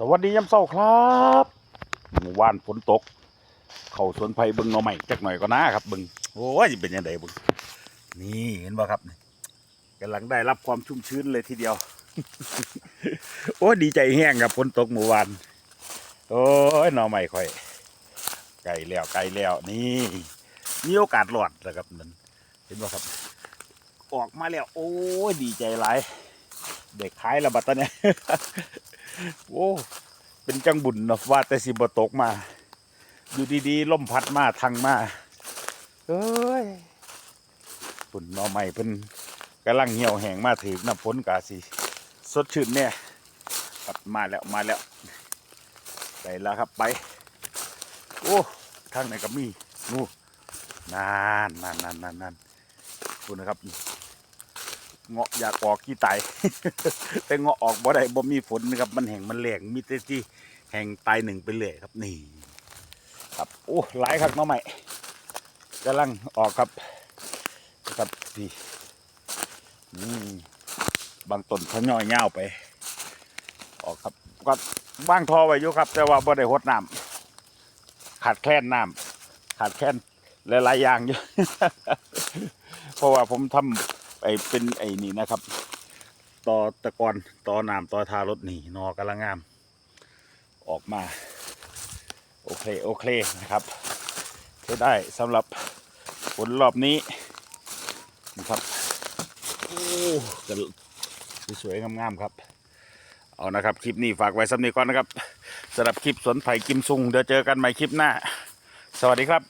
สวัสดียามเช้าครับเมื่อวานฝนตก เข้าสวนไผ่บิ่งหน่อใหม่จักหน่อยก็นะครับบิ่งโอ้ยเป็นยังไงบิ่งนี่เห็นบ่ครับกำลังได้รับความชุ่มชื้นเลยทีเดียว โอ้ดีใจแห้งครับฝนตกเมื่อวานโอ้ยหน่อใหม่ค่อย ไกลแล้วไกลแล้วนี่มีโอกาสรอดแล้วครับนั่นเห็นบ่ครับ ออกมาแล้ว โอ้ยดีใจหลายเด็กขายและบัดตอนนี้ โอ้เป็นจังบุญนะว่าแต่สิบตกมา อยู่ดีๆล่มพัดมาทางมาเอ้ยฝุ่นหนอใหม่เพิ่นกำลังเหี่ยวแห้งมาถึงน้ำฝนกาสิสดชื่นเนี่ยมาแล้วมาแล้วไปแล้วครับไป โอ้ทางไหนก็มีนู่นนานนานนานนานนานคุณนะครับ เงาะอยากออกกี่ไต แต่เงาะออกบ่ได้บ่มีฝนนะครับ มันแห้งมันแหลงมีแต่ที่แห้งตายหนึ่งไปเลยครับนี่ ครับโอ้หลายครับน้องใหม่กำลังออกครับครับพี่นี่บางต้นเขาย่อยเง่าไป ออกครับก็ว่างทอไว้อยู่ครับ แต่ว่าบ่ได้หดน้ำขาดแคลนน้ำขาดแคลนหลายๆอย่างอยู่ เพราะว่าผมทำ ไอ้เป็นไอ้นี่นะครับต่อตะกอนต่อน้ำต่อทารถนี่นอกำลังงาม ออกมา โอเค โอเคนะครับใช้ได้สำหรับผลรอบนี้นะครับโอ้กันสวยๆงามๆครับ เอานะครับ คลิปนี้ฝากไว้สำนีก่อนนะครับสำหรับคลิปสวนไผ่กิมซุงเดี๋ยวเจอกันใหม่คลิปหน้า สวัสดีครับ